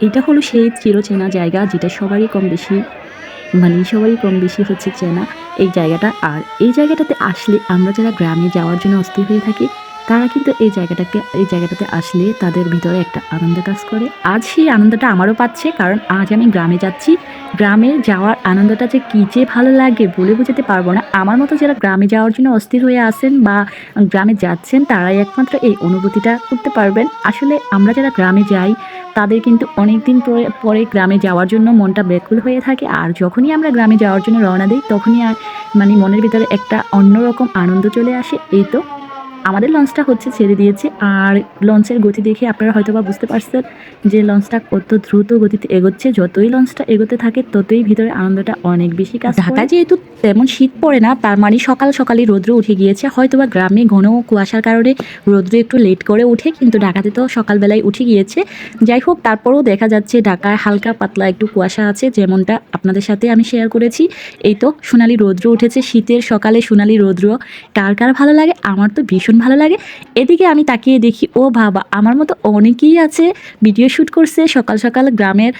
এটা হলো সেই চিরচেনা জায়গা যেটা সবারই কম বেশি মানে সবারই কম বেশি হচ্ছে চেনা। এই জায়গাটা, আর এই জায়গাটাতে আসলে আমরা যারা গ্রামে যাওয়ার জন্য অস্থির হয়ে থাকি তারা কিন্তু এই জায়গাটাকে, এই জায়গাটাতে আসলে তাদের ভিতরে একটা আনন্দ কাজ করে। আজ সেই আনন্দটা আমারও পাচ্ছে, কারণ আজ আমি গ্রামে যাচ্ছি। গ্রামে যাওয়ার আনন্দটা যে কী যে ভালো লাগে বলে বোঝাতে পারব না। আমার মতো যারা গ্রামে যাওয়ার জন্য অস্থির হয়ে আসেন বা গ্রামে যাচ্ছেন, তারাই একমাত্র এই অনুভূতিটা করতে পারবেন। আসলে আমরা যারা গ্রামে যাই, তাদের কিন্তু অনেক দিন পরে পরে গ্রামে যাওয়ার জন্য মনটা ব্যাকুল হয়ে থাকে। আর যখনই আমরা গ্রামে যাওয়ার জন্য রওনা দিই, তখনই আর মানে মনের ভিতরে একটা অন্যরকম আনন্দ চলে আসে। এই তো আমাদের লঞ্চটা হচ্ছে ছেড়ে দিয়েছে আর লঞ্চের গতি দেখে আপনারা হয়তো বা বুঝতে পারছেন যে লঞ্চটা কত দ্রুত গতিতে এগোচ্ছে। যতই লঞ্চটা এগোতে থাকে, ততই ভিতরে আনন্দটা অনেক বেশি কাজ ঢাকায় যেহেতু তেমন শীত পড়ে না, তার মানে সকাল সকালই রৌদ্র উঠে গিয়েছে। হয়তো বা গ্রামে ঘন কুয়াশার কারণে রৌদ্র একটু লেট করে উঠে কিন্তু ঢাকাতে তো সকালবেলায় উঠে গিয়েছে। যাই হোক, তারপরেও দেখা যাচ্ছে ঢাকায় হালকা পাতলা একটু কুয়াশা আছে, যেমনটা আপনাদের সাথে আমি শেয়ার করেছি। এই তো সোনালি রৌদ্র উঠেছে, শীতের সকালে সোনালি রৌদ্র। কার কার ভালো লাগে? আমার তো ভীষণ ভালো লাগে। এদিকে আমি তাকিয়ে দেখি, ও বাবা, আমার মতো অনেকেই আছে ভিডিও শ্যুট করছে, সকাল সকাল গ্রামের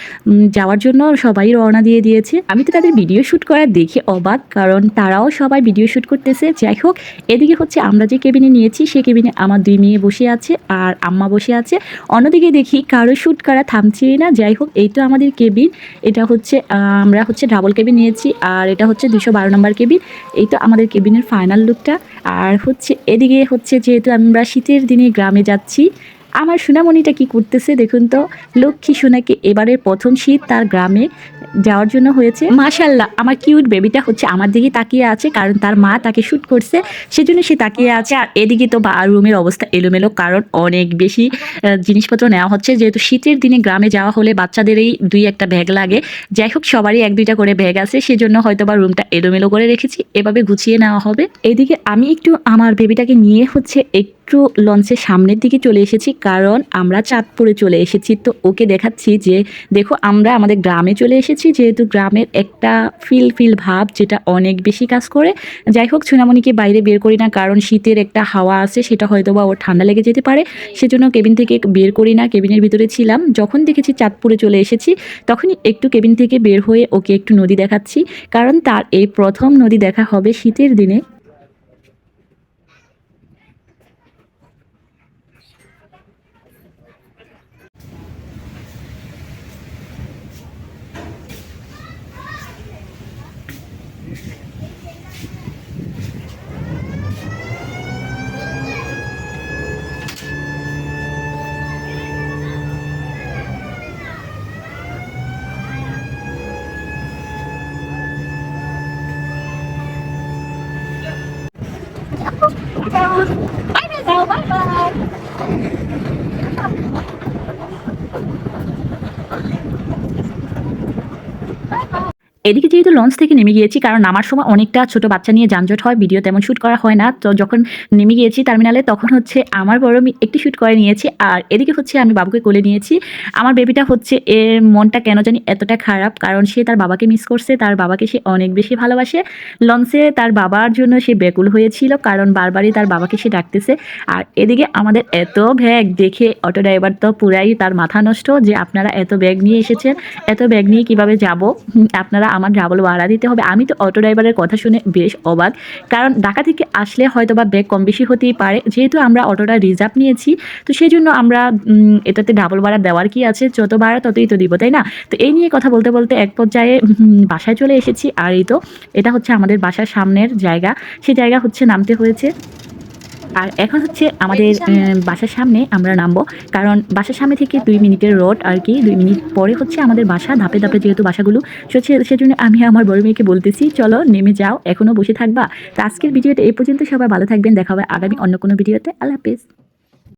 যাওয়ার জন্য সবাই রওনা দিয়ে দিয়েছে। আমি তো তাদের ভিডিও শ্যুট করা দেখে অবাক, কারণ তারাও সবাই ভিডিও শ্যুট করতেছে। যাই হোক, এদিকে হচ্ছে আমরা যে কেবিনে নিয়েছি, সে কেবিনে আমার দুই মেয়ে বসে আছে আর আম্মা বসে আছে। অন্যদিকে দেখি কারও শ্যুট করা থামছেই না। যাই হোক, এই তো আমাদের কেবিন এটা হচ্ছে আমরা হচ্ছে ডাবল কেবিন নিয়েছি আর এটা হচ্ছে দুশো বারো নম্বর কেবিন এই তো আমাদের কেবিনের ফাইনাল লুকটা আর হচ্ছে এদিকে হচ্ছে যেহেতু আমরা শীতের দিনে গ্রামে যাচ্ছি আমার সোনামণিটা কি করতেছে দেখুন তো? লক্ষ্মী সোনাকে এবারের প্রথম শীত তার গ্রামে যাওয়ার জন্য হয়েছে। মাশাল্লাহ আমার কিউট বেবিটা হচ্ছে আমার দিকে তাকিয়ে আছে কারণ তার মা তাকে শ্যুট করছে, সেজন্য সে তাকিয়ে আছে। আর এদিকে তো বা রুমের অবস্থা এলোমেলো কারণ অনেক বেশি জিনিসপত্র নেওয়া হচ্ছে। যেহেতু শীতের দিনে গ্রামে যাওয়া হলে বাচ্চাদেরই দুই একটা ব্যাগ লাগে। যাই হোক, সবারই এক দুইটা করে ব্যাগ আছে, সেজন্য হয়তো বা রুমটা এলোমেলো করে রেখেছি। এভাবে গুছিয়ে নেওয়া হবে। এদিকে আমি একটু আমার বেবিটাকে নিয়ে হচ্ছে একটু লঞ্চের সামনের দিকে চলে এসেছি, কারণ আমরা চাঁদপুরে চলে এসেছি। তো ওকে দেখাচ্ছি যে, দেখো আমরা আমাদের গ্রামে চলে এসেছি, যেহেতু গ্রামের একটা ফিল ফিল ভাব যেটা অনেক বেশি কাজ করে। যাই হোক, সোনামণিকে বাইরে বের করি না, কারণ শীতের একটা হাওয়া আছে, সেটা হয়তো বা ওর ঠান্ডা লেগে যেতে পারে। সেজন্য কেবিন থেকে বের করি না, কেবিনের ভিতরে ছিলাম। যখন দেখেছি চাঁদপুরে চলে এসেছি, তখনই একটু কেবিন থেকে বের হয়ে ওকে একটু নদী দেখাচ্ছি, কারণ তার এই প্রথম নদী দেখা হবে শীতের দিনে। এদিকে যেহেতু লঞ্চ থেকে নেমে গিয়েছি, কারণ নামার সময় অনেকটা ছোট বাচ্চা নিয়ে যানজট হয়, ভিডিও তেমন শ্যুট করা হয় না। তো যখন নেমে গিয়েছি টার্মিনালে, তখন হচ্ছে আমার বড় আমি একটি শ্যুট করে নিয়েছি, আর এদিকে হচ্ছে আমি বাবুকে কোলে নিয়েছি। আমার বেবিটা হচ্ছে এর মনটা কেন জানি এতটা খারাপ, কারণ সে তার বাবাকে মিস করছে, তার বাবাকে সে অনেক বেশি ভালোবাসে। লঞ্চে তার বাবার জন্য সে ব্যাকুল হয়েছিল, কারণ বারবারই তার বাবাকে সে ডাকতেছে। আর এদিকে আমাদের এত ব্যাগ দেখে অটো ড্রাইভার তো পুরাই তার মাথা নষ্ট যে আপনারা এত ব্যাগ নিয়ে এসেছেন, এত ব্যাগ নিয়ে কীভাবে যাব? আপনারা আমার ডাবল ভাড়া দিতে হবে। আমি তো অটো ড্রাইভারের কথা শুনে বেশ অবাক। কারণ ঢাকা থেকে আসলে হয়তো বা ব্যাগ কম বেশি হতেই পারে। যেহেতু আমরা অটোটা রিজার্ভ নিয়েছি, তো সেই জন্য আমরা এটাতে ডাবল ভাড়া দেওয়ার কি আছে? যত ভাড়া ততই তো দিব, তাই না? তো এই নিয়ে কথা বলতে বলতে এক পর্যায়ে বাসায় চলে এসেছি। আর এই তো, এটা হচ্ছে আমাদের বাসার সামনের জায়গা। সেই জায়গা হচ্ছে নামতে হয়েছে আর এখন হচ্ছে আমাদের বাসার সামনে আমরা নামবো। কারণ বাসার সামনে থেকে দুই মিনিটের রোড আর কি দুই মিনিট পরে হচ্ছে আমাদের বাসা ধাপে ধাপে যেহেতু বাসাগুলো সে- সেজন্য আমি আমার বড় মেয়েকে বলতেছি চলো নেমে যাও এখনও বসে থাকবা। তো আজকের ভিডিওটা এই পর্যন্ত সবাই ভালো থাকবেন দেখা হবে আগামী অন্য কোনো ভিডিওতে। আল্লাহ হাফিজ।